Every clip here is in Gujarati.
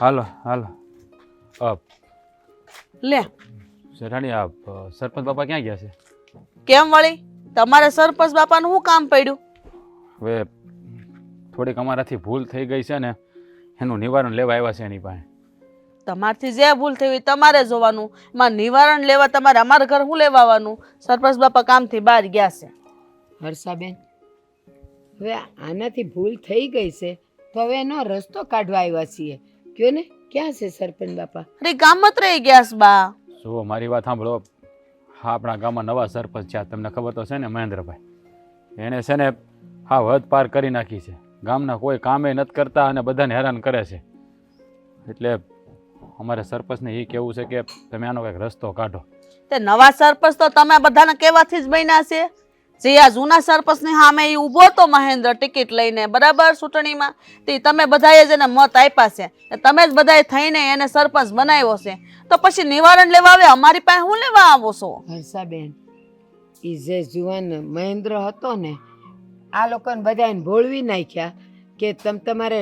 હાલો હાલો. અપ લે. શેઠાણી આપ સરપંચ બાપા ક્યાં ગયા છે? કેમ વળી? તમારે સરપંચ બાપાનું શું કામ પડ્યું? હવે થોડીક અમારાથી ભૂલ થઈ ગઈ છે ને એનું નિવારણ લેવા આવ્યા છે એની પાસે. તમારથી જે ભૂલ થઈ હોય તમારે જોવાનું. માં નિવારણ લેવા તમારે અમારા ઘર શું લેવા આવવાનું? સરપંચ બાપા કામથી બહાર ગયા છે. હર્ષાબેન હવે આનાથી ભૂલ થઈ ગઈ છે તો હવે એનો રસ્તો કાઢવા આવ્યા છીએ. કયો ને? ક્યાં છે સરપંચ બાપા? અરે ગામમાં જ રહી ગયા છે બા. જુઓ મારી વાત સાંભળો. હા આપણા ગામમાં નવા સરપંચ છે. આ તમને ખબર તો છે ને મહેન્દ્રભાઈ. એણે છે ને હા હદ પાર કરી નાખી છે. ગામના કોઈ કામે નથી કરતા અને બધાને હેરાન કરે છે. એટલે અમારે સરપંચને એ કહેવું છે કે તમે આનો કંઈક રસ્તો કાઢો. તે નવા સરપંચ તો તમે બધાને કહેવાથી જ બન્યા છે. જે આ જૂના સરપંચની સામે એ ઊભો તો મહેન્દ્ર ટિકિટ લઈને, બરાબર ચૂંટણીમાં? તે તમે બધાએ જ એને મત આપ્યા છે. તમે જ બધાએ થઈને એને સરપંચ બનાવ્યો છે. તો પછી નિવારણ લેવા આવે? અમારી પાસે હું લેવા આવો છો? હર્ષાબેન એ જે જુવાન મહેન્દ્ર હતો ને, આ લોકોને બધાને ભોળવી નાખ્યા કે તમે તમારે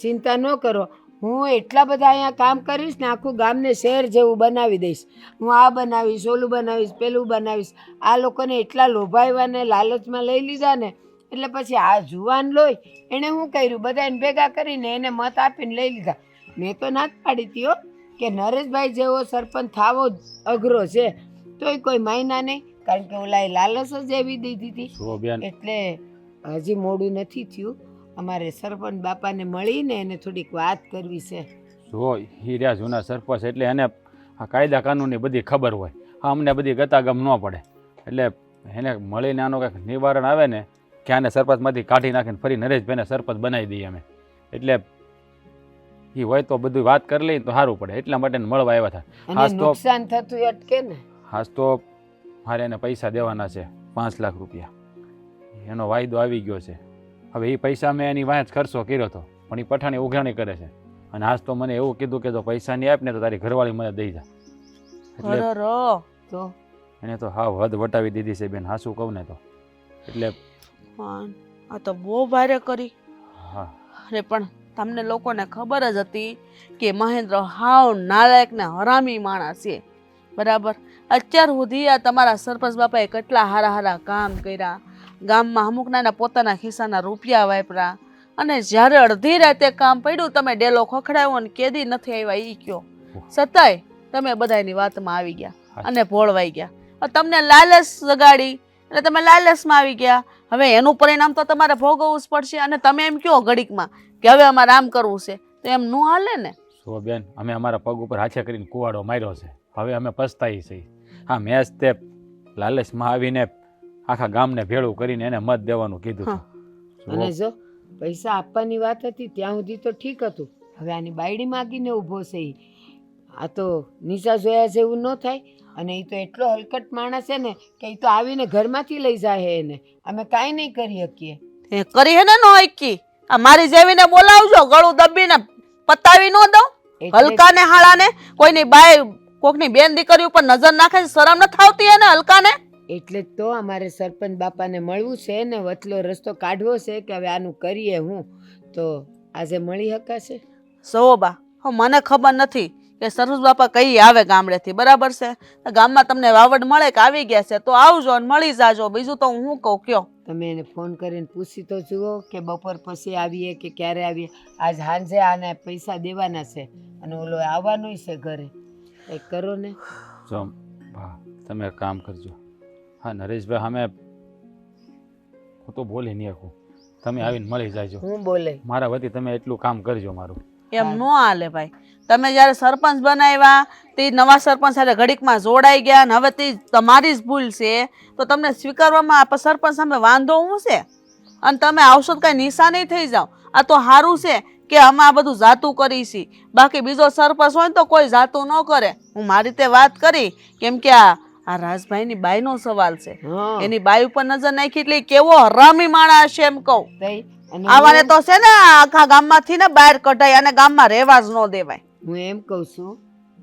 ચિંતા ન કરો. હું એટલા બધા અહીંયા કામ કરીશ ને આખું ગામને શહેર જેવું બનાવી દઈશ. હું આ બનાવીશ ઓલું બનાવીશ પેલું બનાવીશ. આ લોકોને એટલા લોભાવ્યા ને લાલચમાં લઈ લીધા ને એટલે પછી આ જુવાન લોહી એણે શું કર્યું? બધાને ભેગા કરીને એને મત આપીને લઈ લીધા. મેં તો ના જ પાડી હતી કે નરેશભાઈ જેવો સરપંચ થાવો જ અઘરો છે તોય કોઈ માયના નહીં કારણ કે ઓલાએ લાલચ જ એવી દીધી હતી. એટલે હજી મોડું નથી થયું. અમારે સરપંચ બાપાને મળીને એને થોડીક વાત કરવી છે. જો હીર્યા જૂના સરપંચ એટલે એને આ કાયદા કાનૂનની બધી ખબર હોય. હા અમને બધી ગતાગમ ન પડે. એટલે એને મળીને આનું કંઈક નિવારણ આવે ને કે આને સરપંચમાંથી કાઢી નાખીને ફરી નરેશભાઈને સરપંચ બનાવી દઈએ અમે. એટલે એ હોય તો બધું વાત કરી લઈએ તો સારું પડે. એટલા માટે મળવા આવ્યા હતા. હાસ તો- નુકસાન થતું અટકે ને? હાસ તો મારે એને પૈસા દેવાના છે પાંચ લાખ રૂપિયા. એનો વાયદો આવી ગયો છે. હવે એ પૈસા મેં એની વાંચ ખર્ચો કર્યો હતો. પણ એ પઠાણી ઉઘરાણી કરે છે. અને આજ તો મને એવું કીધું કે જો પૈસા નહીં આપને તો તારી ઘરવાળી મને દઈ જા. એટલે એને તો હાવ હદ વટાવી દીધી છે બેન હાસું કહું ને તો. એટલે આ તો બહુ ભારે કરી. હા. અરે પણ તમને લોકોને ખબર જ હતી કે મહેન્દ્ર હાવ નાલાયક ને હરામી માણસ છે. બરાબર? અત્યાર સુધી આ તમારા સરપંચ બાપાએ કેટલા હારા હારા કામ કર્યા. ગામમાં અમુકના પોતાના ખિસ્સાના રૂપિયા વાપરા. અને જ્યારે અડધી રાતે કામ પડ્યું તમે ડેલો ખખડાવ્યો ને કેદી નથી આવ્યા ઈ કયો. છતાંય તમે બધાની વાતમાં આવી ગયા અને ભોળવાઈ ગયા. તમને લાલચ જગાડી એટલે તમે લાલચમાં આવી ગયા. હવે એનું પરિણામ તો તમારે ભોગવવું જ પડશે અને તમે એમ કહો ઘડીકમાં કે હવે અમારે આમ કરવું છે. તો એમ ન હાલે ને? જો બેન અમે અમારા પગ ઉપર હાથે કરીને કુવાડો માર્યો છે. હવે અમે પસ્તાઈ છીએ. હા મેં તે લાલચમાં આવીને આખા ગામને ભેળું કરીને એને મત દેવાનું કીધું હતું અને જો પૈસા આપવાની વાત હતી ત્યાં સુધી તો ઠીક હતું. હવે આની બાયડી માગીને ઊભો છે આ તો નિશા જોયા જેવું ન થાય. અને એ તો એટલો હલકટ માણસ છે ને કે એ તો આવીને ઘરમાંથી લઈ જાય એને. અમે કાંઈ નહીં કરી શકીએ. એ કરી હે ને નો એકી આ મારી જેવીને બોલાવજો ગળું દબીને પતાવી ન દઉં. હલકાને હાળાને કોઈની બાય કોકની બેન દીકરી ઉપર નજર નાખે છે, શરમ ન થાવતી એને હલકાને? એટલે જ તો અમારે સરપંચ બાપાને મળવું છે ને વચલો રસ્તો કાઢવો છે કે હવે આનું કરીએ હું. તો આજે મળી શકાશે સોબા હો મને ખબર નથી કે સરસ બાપા કઈ આવે ગામડેથી બરાબર છે? ગામમાં તમને વાવડ મળે કે આવી ગયા છે? તો આવજો ને મળી જાજો. બીજું તો હું કહું કયો? તમે એને ફોન કરીને પૂછી તો જુઓ કે બપોર પછી આવીએ કે ક્યારે આવીએ. આજ સાંજે આને પૈસા દેવાના છે અને ઓલો આવવાનું છે ઘરે. કંઈક કરો ને? તમે એક કામ કરજો. હા નરેશભાઈ અમે હું તો બોલી નહીં શકું તમે આવીને મળી જાજો. હું બોલે? મારા વતી તમે એટલું કામ કરજો મારું. એમ ન હાલે ભાઈ. તમે જ્યારે સરપંચ બનાવ્યા તે નવા સરપંચ સાથે ઘડીકમાં જોડાઈ ગયા ને હવે તે તમારી જ ભૂલ છે. તો તમને સ્વીકારવામાં આ સરપંચ સામે વાંધો શું છે? અને તમે આવશો તો કાંઈ નિશાની થઈ જાઓ. આ તો સારું છે કે અમે આ બધું જાતું કરી છીએ બાકી બીજો સરપંચ હોય ને તો કોઈ જાતું ન કરે. હું મારી રીતે વાત કરી કેમ કે આ આ રાજભાઈની બાઈનો સવાલ છે. એની બાઈ ઉપર નજર નાખી એટલે કેવો હરામી માણસ છે એમ કહું. આવાને તો છે ને આખા ગામમાંથી ને બહાર કઢાય અને ગામમાં રહેવા જ ન દેવાય. હું એમ કહું છું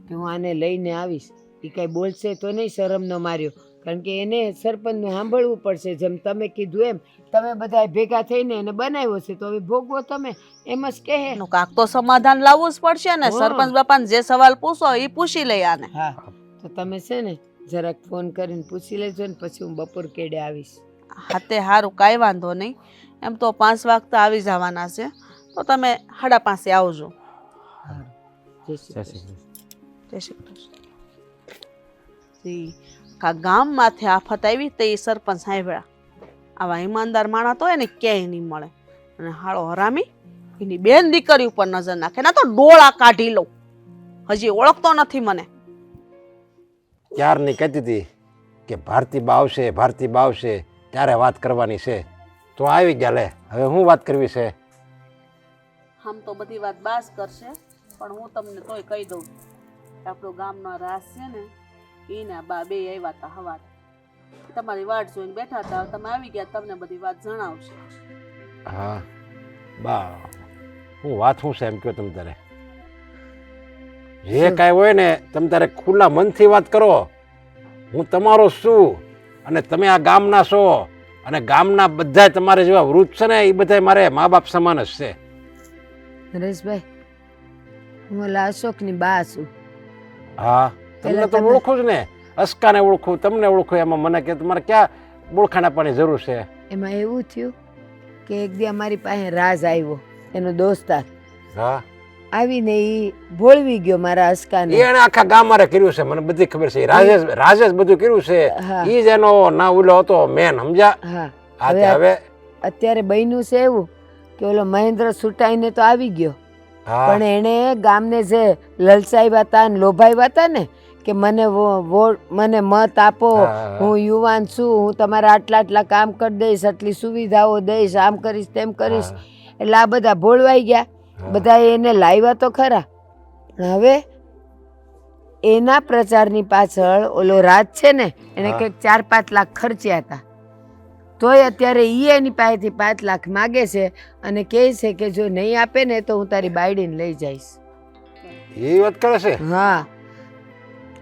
કે હું આને લઈને આવીશ. એ કઈ બોલશે તો નહીં શરમ ન માર્યો. કારણ કે એને સરપંચને સાંભળવું પડશે જેમ તમે કીધું એમ. તમે બધા ભેગા થઈને એને બનાવ્યો છે તો હવે ભોગવો તમે. એમ જ કહે. કાક તો સમાધાન લાવવું જ પડશે ને. સરપંચ બાપાને જે સવાલ પૂછો એ પૂછી લઈ આને. હા. તો તમે છે ને જરાક ફોન કરીને પૂછી લેજો ને પછી હું બપોર કેડે આવીશ. હાથે સારું કાંઈ વાંધો નહીં. એમ તો પાંચ વાગતા આવી જવાના છે. તો તમે સાડા પાંચે આવજો. જય શ્રી કૃષ્ણ. જય શ્રી કૃષ્ણ. કા ગામમાંથી આફત આવી તે સરપંચ સાંભળ્યા. આવા ઈમાનદાર માણસ તો એને ક્યાંય નહીં મળે. અને હાળો હરામી એની બેન દીકરી ઉપર નજર નાખે. ના તો ડોળા કાઢી લઉં. હજી ઓળખતો નથી મને. ક્યારની કહેતી હતી કે ભારતી બા આવશે ભારતી બા આવશે ત્યારે વાત કરવાની છે. તો આવી ગયા લે હવે હું વાત કરવી છે? આમ તો બધી વાત બાસ કરશે પણ હું તમને તોય કહી દઉં કે આપણો ગામનો રાસ છે ને એના બા બે આવ્યા હતા હવાર. તમારી વાટ જોઈને બેઠા હતા તમે આવી ગયા તમને બધી વાત જણાવશે. હા બા હું વાત હું છે એમ કહો તમે તારે જે કાંઈ હોય ને તમે તારે ખુલ્લા મનથી વાત કરો. હું તમારો છું અને તમે આ ગામના છો અને ગામના બધા તમારે જેવા વૃદ્ધ છે ને એ બધા મારે મા બાપ સમાન જ છે. નરેશભાઈ હું અશોકની બા છું. હા તમને તો ઓળખું જ ને. અસ્કાને ઓળખું તમને ઓળખું એમાં મને કે તમારે ક્યાં ઓળખાણ આપવાની જરૂર છે? એમાં એવું થયું કે એક દી અમારી પાસે રાજ આવ્યો એનો દોસ્તાર. હા? આવીને એ ભોળવી ગયો મારા અસકાને એને આખા ગામમાં કર્યું છે મને બધી ખબર છે. રાજેશ રાજેશ બધું કર્યું છે. એ જ એનો ના ઓલો હતો મેન સમજા હા. હવે- હવે અત્યારે બન્યું છે એવું કે ઓલો મહેન્દ્ર સુટાઈને તો આવી ગયો. પણ એણે ગામને જે લલચાવ્યા હતા ને લોભાવ્યા હતા ને કે મને વો- વોટ મને મત આપો હું યુવાન છું હું તમારા આટલા આટલા કામ કરી દઈશ આટલી સુવિધાઓ દઈશ આમ કરીશ તેમ કરીશ. એટલે આ બધા ભોળવાઈ ગયા. બધા એને લાવ્યા તો ખરા. પણ હવે એના પ્રચારની પાછળ ઓલો રાજ છે ને એને કંઈક ચાર પાંચ લાખ ખર્ચ્યા હતા. તોય અત્યારે ઈ એની પાસેથી પાંચ લાખ માગે છે અને કહે છે કે જો નહીં આપે ને તો હું તારી બાયડીને લઈ જઈશ. એ વાત કરે છે? હા.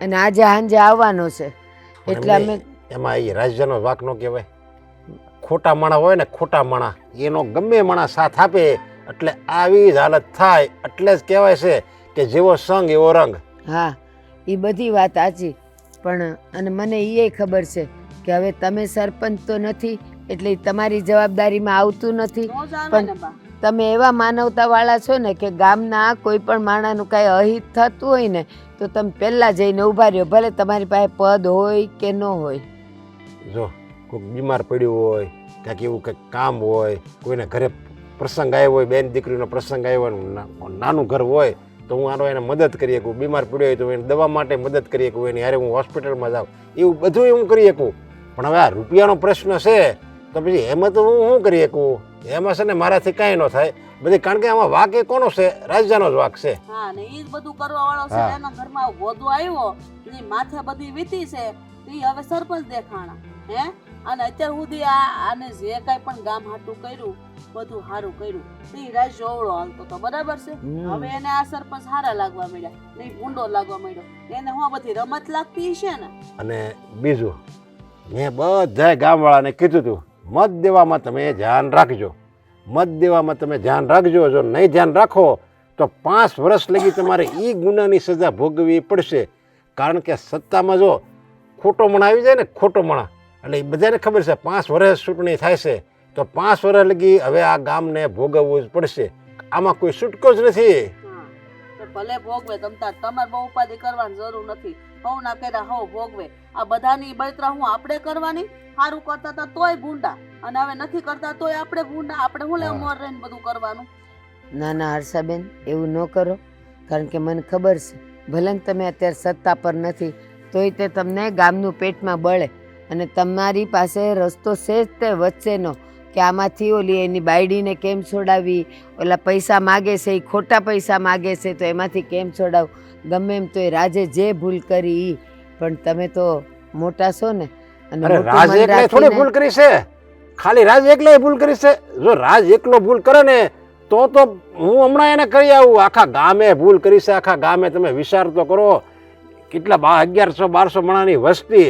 અને આજે સાંજે આવવાનો છે. એટલે અમે એમાં એ રાજ્યનો વાક નો કહેવાય. ખોટા માણા હોય ને ખોટા માણા. એનો ગમે માણા સાથ આપે એટલે આવી જ હાલત થાય એટલે જ કહેવાય છે કે જેવો સંગ એવો રંગ. હા એ બધી વાત સાચી. પણ અને મને એ ખબર છે કે હવે તમે સરપંચ તો નથી એટલે તમારી જવાબદારીમાં આવતું નથી. પણ- તમે એવા માનવતાવાળા છો ને કે ગામના કોઈ પણ માણાનું કાંઈ અહિત થતું હોય ને તો તમે પહેલાં જઈને ઊભા રહ્યો ભલે તમારી પાસે પદ હોય કે ન હોય. જો કોઈક બીમાર પડ્યું હોય કાંઈક એવું કંઈક કામ હોય કોઈને ઘરે પ્રસંગ આવ્યો હોય બેન દીકરીનો પ્રસંગ આવ્યો હોય ના- નાનું ઘર હોય તો હું આનો એને મદદ કરી શકું. બીમાર પડ્યો હોય તો એને દવા માટે મદદ કરી શકું. એની હારે હું હોસ્પિટલમાં જાઉં. એવું બધું હું કરી શકું. પણ હવે આ રૂપિયાનો પ્રશ્ન છે તો પછી એમાં તો હું શું કરી શકું? એમાં છે ને મારાથી કાંઈ ન થાય. બધી કારણ કે આમાં વાક એ કોનો છે? રાજાનો જ વાક છે. હા ને એ બધું કરવા વાળો છે એના ઘરમાં ગોદો આવ્યો એની માથે બધી વીતી છે. એ હવે સરપંચ દેખાણા હે? અને અત્યાર સુધી આ આને જે કાંઈ પણ ગામ હાટું કર્યું બધું સારું કર્યું. નહીં રાજ જોવડો હાલતો તો બરાબર છે? હવે એને આ સરપંચ હારા લાગવા મળ્યા નહીં ભૂંડો લાગવા મળ્યો એને હું બધી રમત લાગતી છે ને? અને બીજું મેં બધા ગામવાળાને કીધું હતું મત દેવામાં તમે ધ્યાન રાખજો. મત દેવામાં તમે ધ્યાન રાખજો જો નહીં ધ્યાન રાખો તો પાંચ વર્ષ લગી તમારે એ ગુનાની સજા ભોગવવી પડશે. કારણ કે સત્તામાં જો ખોટો મણા આવી જાય ને ખોટો મણા એટલે એ બધાને ખબર છે પાંચ વર્ષ ચૂંટણી થાય છે. તો પાંચ વર્ષ લગી હવે આ ગામને ભોગવવું જ પડશે. આમાં કોઈ છૂટકો જ નથી. ભલે ભોગવે તમ તાર તમારે બહુ ઉપાધિ કરવાની જરૂર નથી. હવ ના કર્યા હવ ભોગવે. આ બધાની બળતરા હું આપણે કરવાની? સારું કરતા હતા તોય ભૂંડા. અને હવે નથી કરતા તોય આપણે ભૂંડા. આપણે હું લેવું હા. મોર રહીને બધું કરવાનું? ના ના હર્ષાબેન એવું ન કરો. કારણ કે મને ખબર છે ભલે તમે અત્યારે સત્તા પર નથી તોય તે તમને ગામનું પેટમાં બળે. અને તમારી પાસે રસ્તો છે જ તે વચ્ચેનો. કે આમાંથી ઓલી એની બાયડીને કેમ છોડાવી? ઓલા પૈસા માગે છે એ ખોટા પૈસા માગે છે તો એમાંથી કેમ છોડાવું? ગમે એમ તો એ રાજે જે ભૂલ કરી પણ તમે તો મોટા છો ને અને રાજ એકલે થોડી ભૂલ કરી છે? ખાલી રાજ એકલે ભૂલ કરી છે? જો રાજ એકલો ભૂલ કરે ને તો તો હું હમણાં એને કરી આવું આખા ગામે ભૂલ કરી છે આખા ગામે તમે વિચાર તો કરો. કેટલા અગિયારસો બારસો મણાની વસ્તી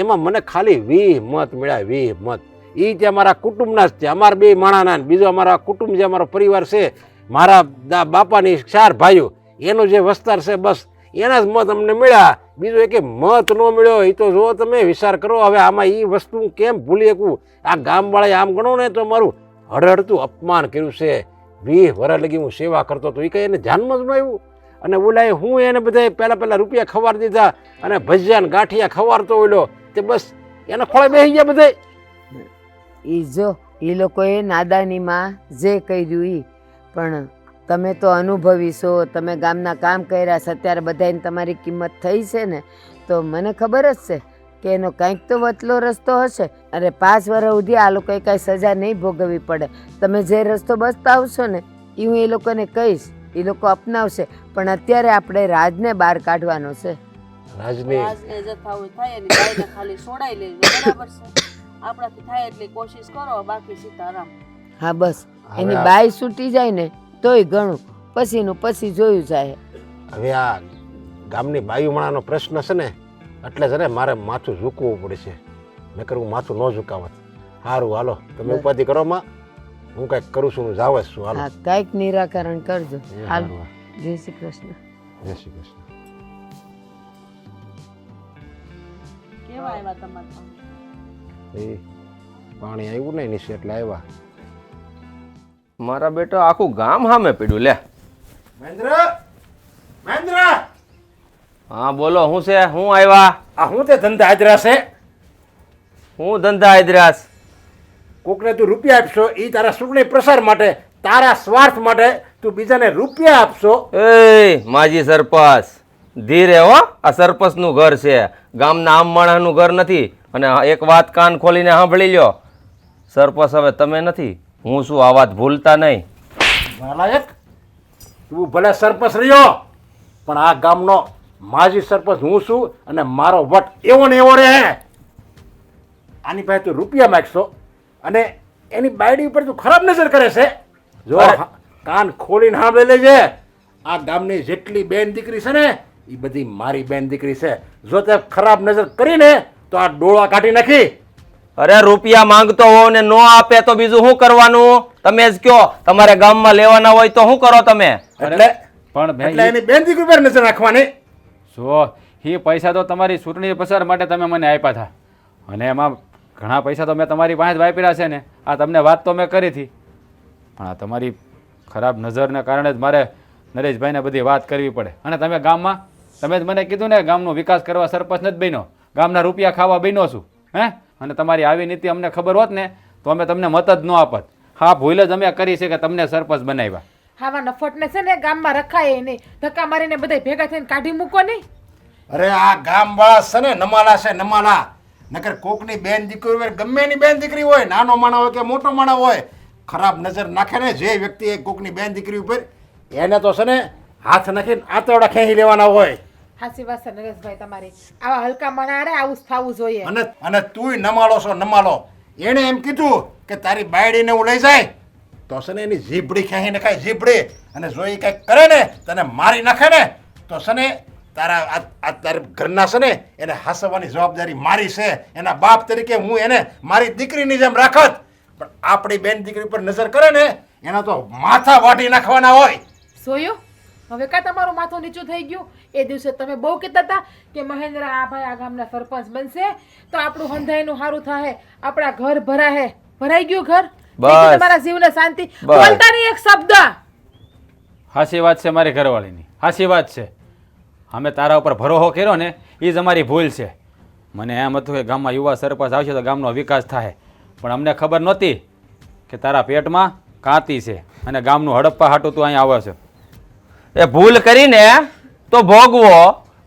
એમાં મને ખાલી વી મત મળ્યા વી મત. એ જે અમારા કુટુંબના જ છે, અમારા બે માણાના બીજો અમારા કુટુંબ જે અમારો પરિવાર છે, મારા દા બાપાની ચાર ભાઈઓ, એનો જે વસ્તાર છે બસ, એના જ મત અમને મળ્યા. બીજો એક મત ન મળ્યો એ તો જો તમે વિચાર કરો, હવે આમાં એ વસ્તુ કેમ ભૂલી શકું? આ ગામવાળાએ આમ ગણો ને તો મારું હળહળતું અપમાન કર્યું છે. વીસ વર્ષ લગી હું સેવા કરતો હતો એ કંઈ એને ધ્યાનમાં જ ન આવ્યું. અને ઓલાએ હું એને બધા પહેલાં પહેલાં રૂપિયા ખવાર દીધા અને ભજીયા ને ગાંઠિયા ખવારતો હોયલો તે બસ એને ખોળે બેસી ગયા બધે એ જો એ લોકોએ નાદાનીમાં જે કર્યું એ પણ તમે તો અનુભવી છો તમે ગામના કામ કર્યા છે અત્યારે બધાને તમારી કિંમત થઈ છે ને? તો મને ખબર જ છે કે એનો કંઈક તો વતલો રસ્તો હશે. અરે પાંચ વર્ષ સુધી આ લોકોએ કાંઈ સજા નહીં ભોગવવી પડે. તમે જે રસ્તો બતાવશો ને એ હું એ લોકોને કહીશ. એ લોકો અપનાવશે. પણ અત્યારે આપણે રાજને બહાર કાઢવાનો છે. રાજને? રાજને જથાવું થાય એની ગાયને ખાલી છોડાઈ લેજો બરાબર છે? આપણાથી થાય એટલી કોશિશ કરો બાકી સીતારામ. હા બસ. એની બાય બાઈ છૂટી જાય ને તોય ઘણું. પછીનું પછી જોયું જાય. હવે આ ગામની બાયુમણાનો પ્રશ્ન છે ને એટલે છે ને મારે માથું ઝૂકવું પડશે. નકર હું માથું ન ઝુકાવત. સારું હાલો તમે ઉપાધિ કરો માં. હું કંઈક કરું છું હું જાવ છું હાલો. હા કંઈક નિરાકરણ કરજો. હાલ. જય શ્રી કૃષ્ણ. જય શ્રી કૃષ્ણ. કેવા આવ્યા તમારા? એ પાણી આવ્યું ને નીચે એટલે આવ્યા. મારા બેટા આખું ગામ સામે પડ્યું લે. મહેન્દ્ર! મહેન્દ્ર! હા બોલો હું છે? હું આવ્યા? આ હું તે ધંધા હાજરા છે? હું ધંધા હાજરાસ કોકને તું રૂપિયા આપશો એ તારા સુખની પ્રસાર માટે તારા સ્વાર્થ માટે તું બીજાને રૂપિયા આપશો. એ માજી સરપંચ. ધીરે હો આ સરપંચનું ઘર છે. ગામના આમ માણસનું ઘર નથી અને એક વાત કાન ખોલીને સાંભળી લ્યો. સરપંચ હવે તમે નથી હું શું આ વાત ભૂલતા નહીં? નાલાયક તું ભલે સરપંચ રહ્યો પણ આ ગામનો માજી સરપંચ હું છું અને મારો વટ એવો ને એવો રહે. આની પાસે તું રૂપિયા માગશો અને એની બાયડી ઉપર તું ખરાબ નજર કરે છે. જો કાન ખોલીને સાંભળી લેજે. આ ગામની જેટલી બેન દીકરી છે ને એ બધી મારી બેન દીકરી છે. જો તે ખરાબ નજર કરીને તો આ ડોળા કાઢી નાખી. અરે રૂપિયા માંગતો હોવ ને નો આપે તો બીજું શું કરવાનું? તમે જ કયો તમારે ગામમાં લેવાના હોય તો શું કરો તમે? એટલે પણ એટલે એની બેન દીકરી પર નજર રાખવાની. જો એ પૈસા તો તમારી ચૂંટણી પ્રચાર માટે તમે મને આપ્યા હતા. અને એમાં ઘણા પૈસા તો મેં તમારી પાસે જ વાપર્યા છે ને. આ તમને વાત તો મેં કરી હતી. પણ આ તમારી ખરાબ નજરને કારણે જ મારે નરેશભાઈને બધી વાત કરવી પડે. અને તમે ગામમાં તમે જ મને કીધું ને ગામનો વિકાસ કરવા સરપંચ નથી બન્યો. ગામના રૂપિયા ખાવા બન્યો છું હે? અને તમારી આવી નીતિ અમને ખબર હોત ને તો અમે તમને મત જ ન આપત. હા ભૂલ જ અમે કરી છે કે તમને સરપંચ બનાવ્યા. હાવા નફટને છે ને ગામમાં રખાય નહીં. ધક્કા મારીને બધા ભેગા થઈને કાઢી મૂકો નહીં. અરે આ ગામવાળા છે ને નમાલા છે નમાલા. નકર કોકની બેન દીકરી હોય ગમે એની બેન દીકરી હોય નાનો માણા હોય કે મોટો માણા હોય ખરાબ નજર નાખે ને જે વ્યક્તિ એ કોકની બેન દીકરી ઉપર એને તો છે ને હાથ નાખીને આંતરડા ખેંચી લેવાના હોય. હાસી વાત છે નરેશભાઈ તમારી. આવા હલકા મણારે આવું થવું જોઈએ. અને અને તુંય નમાળો છો નમાળો. એણે એમ કીધું કે તારી બાયડીને હું લઈ જાય તો છે ને એની જીભડી ખેંચીને ખાય જીભડી અને જો એ કંઈક કરે ને તને મારી નાખે ને તો છે ને તારા આ તારા ઘરના છે ને એને હાસવવાની જવાબદારી મારી છે. એના બાપ તરીકે હું એને મારી દીકરીની જેમ રાખત. પણ આપણી બેન દીકરી પર નજર કરે ને એના તો માથા વાટી નાખવાના હોય. જોયું હવે કા તમારું માથું નીચું થઈ ગયું. એ દિવસે તમે બહુ કહેતા હતા કે મહેન્દ્ર આ ભાઈ આ ગામના સરપંચ બનશે. તો આપણું હંધાઈનું સારું થાય આપણા ઘર ભરાહે. ભરાઈ ગયું ઘર? તમારા જીવને શાંતિ. બોલતા નહીં એક શબ્દ. હાસી વાત છે મારી ઘરવાળીની. હાસી વાત છે. અમે તારા ઉપર ભરોસો કર્યો ને એ જ અમારી ભૂલ છે. મને એમ હતું કે ગામમાં યુવા સરપંચ આવશે તો ગામનો વિકાસ થાય પણ અમને ખબર નહોતી કે તારા પેટમાં કાંતી છે અને ગામનું હડપ્પા હાટું તું અહીંયા આવે છે. એ ભૂલ કરીને તો ભોગવો,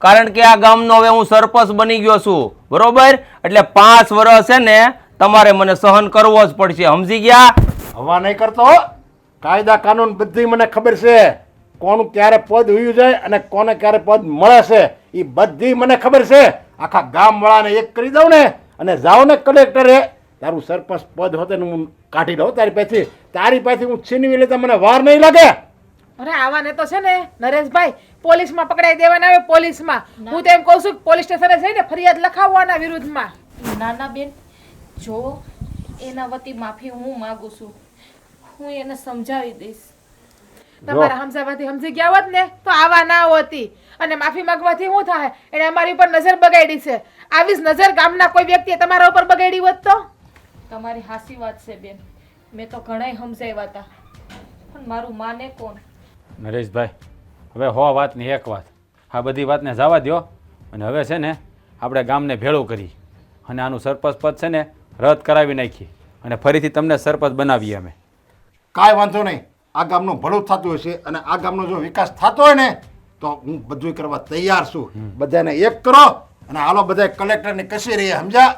કારણ કે આ ગામનો હવે હું સરપંચ બની ગયો છું. બરોબર? એટલે પાંચ વર્ષ છે ને તમારે મને સહન કરવો જ પડશે. સમજી ગયા? હવા નહીં કરતો કાયદા કાનૂન બધી મને ખબર છે. કોનું ક્યારે પદ ઉયું જાય અને કોને ક્યારે પદ મળે છે એ બધી મને ખબર છે. આખા ગામવાળાને એક કરી દઉં ને અને જાઓ ને કલેક્ટરે. તારું સરપંચ પદ હોતે હું કાઢી દઉં તારી પાસેથી. તારી પાસેથી હું છીનવી લેતા મને વાર નહીં લાગે. અરે આવાને તો છે ને નરેશભાઈ પોલીસમાં પકડાઈ દેવાના આવે પોલીસમાં. હું તો એમ કહું છું કે પોલીસ સ્ટેશને જઈને ફરિયાદ લખાવવાના વિરુદ્ધમાં. નાના બેન જો એના વતી માફી હું માંગુ છું હું એને સમજાવી દઈશ. તમારા હમસાવાથી સમજી ગયા હોત ને તો આવા ના હોતી. અને માફી માંગવાથી શું થાય? એને અમારી ઉપર નજર બગાડી છે. આવી જ નજર ગામના કોઈ વ્યક્તિએ તમારા ઉપર બગાડી હોત તો? તમારી હાસી વાત છે બેન. મેં તો ઘણાય સમજાવ્યા હતા. પણ મારું માને કોણ? નરેશભાઈ હવે હો વાતની એક વાત. આ બધી વાતને જવા દ્યો. અને હવે છે ને આપણે ગામને ભેળું કરી. અને આનું સરપંચ પદ છે ને રદ કરાવી નાખીએ. અને ફરીથી તમને સરપંચ બનાવીએ અમે. કાંઈ વાંધો નહીં. આ ગામનું ભલું થતું હશે અને આ ગામનો જો વિકાસ થતો હોય ને તો હું બધું કરવા તૈયાર છું. બધાને એક કરો અને હાલો બધા કલેક્ટરની રહીએ સમજ્યા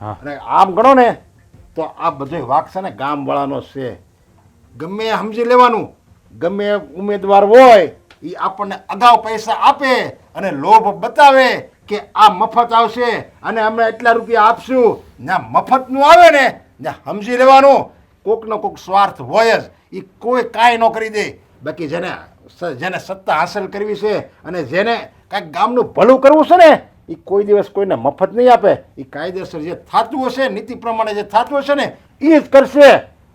હા. અને આમ ગણો ને તો આ બધો વાક છે ને ગામવાળાનો છે. ગમે સમજી લેવાનું. ગમે ઉમેદવાર હોય એ આપણને અગાઉ પૈસા આપે અને લોભ બતાવે કે આ મફત આવશે અને અમે એટલા રૂપિયા આપશું. ને મફતનું આવે ને ને સમજી લેવાનું. કોકનો કોક સ્વાર્થ હોય જ. એ કોઈ કાંઈ ન કરી દે. બાકી જેને જેને સત્તા હાંસલ કરવી છે અને જેને કાંઈક ગામનું ભલું કરવું છે ને એ કોઈ દિવસ કોઈને મફત નહીં આપે. એ કાયદેસર જે થતું હશે નીતિ પ્રમાણે જે થતું હશે ને એ જ કરશે.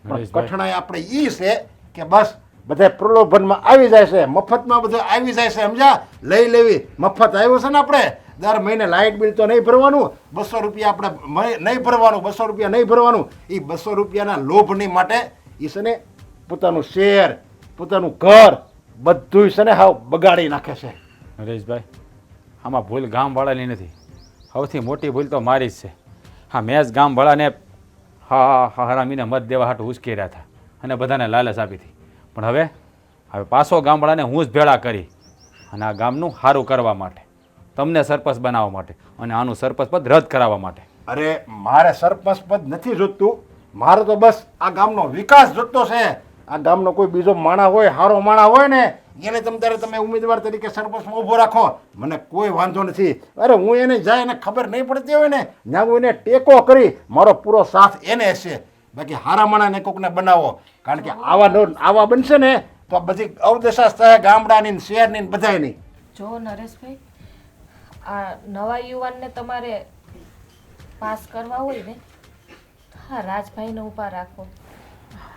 પણ કઠણાઈ આપણે એ છે કે બસ બધા પ્રલોભનમાં આવી જાય છે. મફતમાં બધું આવી જાય છે, સમજ્યા? લઈ લેવી. મફત આવ્યું છે ને આપણે? દર મહિને લાઇટ બિલ તો નહીં ભરવાનું. બસો રૂપિયા આપણે નહીં ભરવાનું. બસો રૂપિયા નહીં ભરવાનું. એ બસો રૂપિયાના લોભની માટે એ છે ને પોતાનું શેર, પોતાનું ઘર બધું છે ને હાવ બગાડી નાખે છે. નરેશભાઈ, આમાં ભૂલ ગામવાળાની નથી. સૌથી મોટી ભૂલ તો મારી જ છે. હા, મેં જ ગામવાળાને હા હા, હરામીને મત દેવા હાટ ઉશ્કેર્યા હતા અને બધાને લાલચ આપી હતી. પણ હવે હવે પાછો ગામવાળાને હું જ ભેળા કરી અને આ ગામનું સારું કરવા માટે, તમને સરપંચ બનાવવા માટે અને આનું સરપંચ પદ રદ કરાવવા માટે. અરે, મારે સરપંચ પદ નથી જોતું. મારે તો બસ આ ગામનો વિકાસ જોતો છે. આ ગામનો કોઈ બીજો માણા હોય સારો માણા હોય ને, એને તમ ત્યારે તમે ઉમેદવાર તરીકે સરપંચમાં ઊભો રાખો. મને કોઈ વાંધો નથી. અરે, હું એને જાય એને ખબર નહીં પડતી હોય ને, ત્યાં હું એને ટેકો કરી, મારો પૂરો સાથ એને હશે. બાકી હારા માણાને કોકને બનાવો. કારણ કે આવા નો- આવા બનશે ને તો બધી અવદશા થાય ગામડાની ને શહેરની ને બધાયની. જો નરેશભાઈ આ નવા યુવાનને તમારે પાસ કરવા હોય ને હા રાજભાઈને ઊભા રાખો.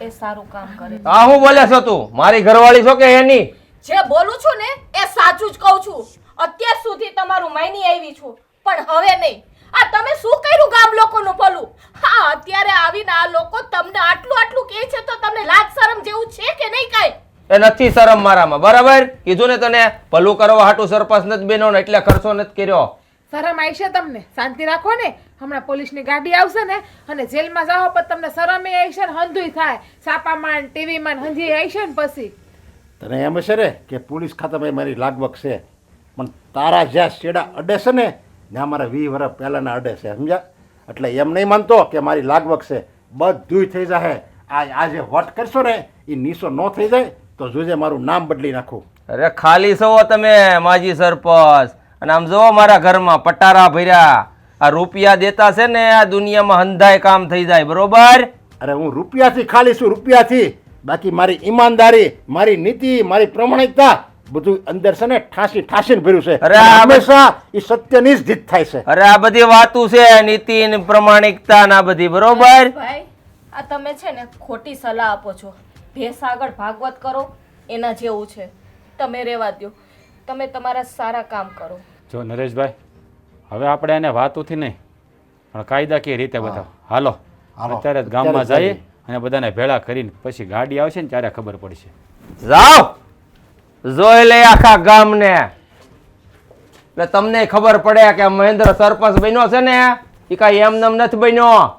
એ સારું કામ કરે આ હું બોલે છો તું? મારી ઘરવાળી છો કે એની? જે બોલું છું ને એ સાચું જ કહું છું. અત્યાર સુધી તમારું માયની આવી છું પણ હવે નહીં. આ તમે શું કર્યું ગામ લોકોનું ભલું? હા અત્યારે આવીને આ લોકો તમને આટલું આટલું કહે છે તો તમને લાજ શરમ જેવું છે કે નહીં કાઈ? એ નથી શરમ મારામાં બરાબર? કીધું ને તને ભલું કરવા હાટું સરપંચ નથી બેનો ને એટલે ખર્ચો નથી કર્યો. શરમ આવશે તમને? શાંતિ રાખો ને. હમણાં પોલીસની ગાડી આવશે ને અને જેલમાં જાઓ પણ તમને શરમે આવશે ને હંધુય થાય. સાપામાં ટીવીમાં હંધી આવશે ને પછી. તને એમ છે રે કે પોલીસ ખાતામાં મારી લાગવક છે. પણ તારા જ્યાં શેડા અડે છે ને ત્યાં મારા વીસ વર્ષ પહેલાંના અડે છે સમજ્યા? એટલે એમ નહીં માનતો કે મારી લાગવક છે બધુંય થઈ જાય આ આ જે વટ કરશો ને એ નીસો ન થઈ જાય તો જોજે મારું નામ બદલી નાખું. અરે ખાલી છો તમે માજી સરપંચ. અને આમ જો મારા ઘરમાં પટારા ભર્યા. આ રૂપિયા દેતા છે ને આ દુનિયામાં હંધાય કામ થઈ જાય બરોબર? અરે હું રૂપિયાથી ખાલી છું રૂપિયાથી. બાકી મારી ઈમાનદારી મારી નીતિ મારી પ્રમાણિકતા બધું અંદર છે ને ઠાસી ઠાસીને ભર્યું છે. અરે બધ- હંમેશા એ સત્યની જ જીત થાય છે. અરે આ બધી વાતું છે નીતિ પ્રમાણિકતા ના બધી બરોબર? ભાઈ આ તમે છે ને ખોટી સલાહ આપો છો. ભેસ આગળ ભાગવત કરો એના જેવું છે. તમે રહેવા દો તમે તમારા સારા કામ કરો. જો નરેશભાઈ હવે આપણે એને વાતોથી નહીં પણ કાયદાકીય રીતે બતાવો. હાલો. અત્યારે જ ગામમાં જઈએ. અને બધાને ભેળા કરીને પછી ગાડી આવશે ને ત્યારે ખબર પડશે. જાઓ! જોઈ લે આખા ગામને. એટલે તમને ખબર પડે કે મહેન્દ્ર સરપંચ બન્યો છે ને? એ કાંઈ એમ નેમ નથી બન્યો.